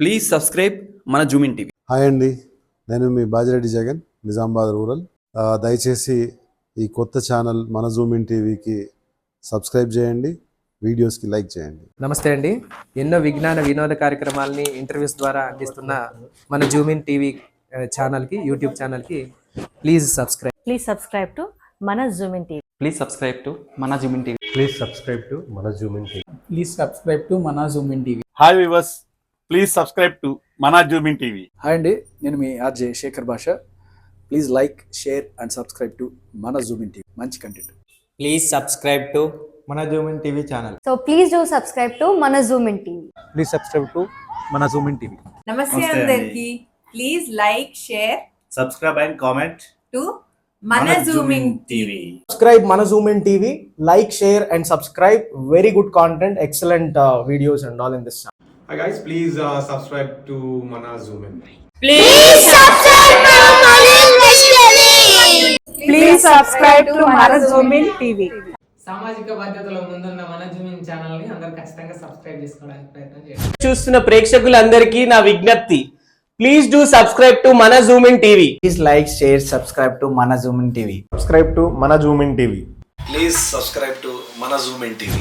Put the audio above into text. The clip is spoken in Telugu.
ప్లీజ్ సబ్స్క్రైబ్ మన జూమిన్ టీవీ హాయ్ అండి నేను మీ బాజిరెడ్డి జగన్ నిజామాబాద్ రూరల్. దయచేసి ఈ కొత్త ఛానల్ మన జూమిన్ టీవీకి సబ్స్క్రైబ్ చేయండి వీడియోస్కి లైక్ చేయండి. నమస్తే అండి. ఎన్నో విజ్ఞాన వినోద కార్యక్రమాలని ఇంటర్వ్యూస్ ద్వారా అందిస్తున్న మన జూమిన్ టీవీ ఛానల్కి యూట్యూబ్ ఛానల్కి please subscribe Please subscribe. To Mana Zoom in TV. Please subscribe to మన zoom in TV Please subscribe to Mana Zoom in TV. Please subscribe to మన zoom in TV hi viewers please subscribe to మనా జూమిన్ టీవీ హాయ్ అండి నేను మీ RJ Shekhar Basha. Please like share and subscribe to మన జూమ్ ఇన్ టీవీ మంచి కంటెంట్ ప్లీజ్ సబ్స్క్రైబ్ టు మన zoom in TV channel So please do subscribe to Mana Zoom in TV. Please subscribe to Mana Zoom in TV. నమస్తే అందరికి. Please like share subscribe and comment to మన జూమింగ్ టీవీ సబ్స్క్రైబ్ మన zoom in TV like share and subscribe very good content excellent videos and all in this Hi guys, please uh, subscribe to Mana Zoom in. Please subscribe to Mana Please subscribe to Mana Zoom in TV. సామాజిక బాధ్యతలో ముందున్న మన జూమింగ్ ఛానల్ని అందరు ఖచ్చితంగా సబ్స్క్రైబ్ చేసుకోవడానికి ప్రయత్నం చేయండి చూస్తున్న ప్రేక్షకులందరికీ నా విజ్ఞప్తి ప్లీజ్ డూ సబ్స్క్రైబ్ టు మన zoom in TV please like share subscribe to మన zoom in TV Subscribe to Mana Zoom in TV. Please subscribe to మన జూమ్ ఇన్ టీవీ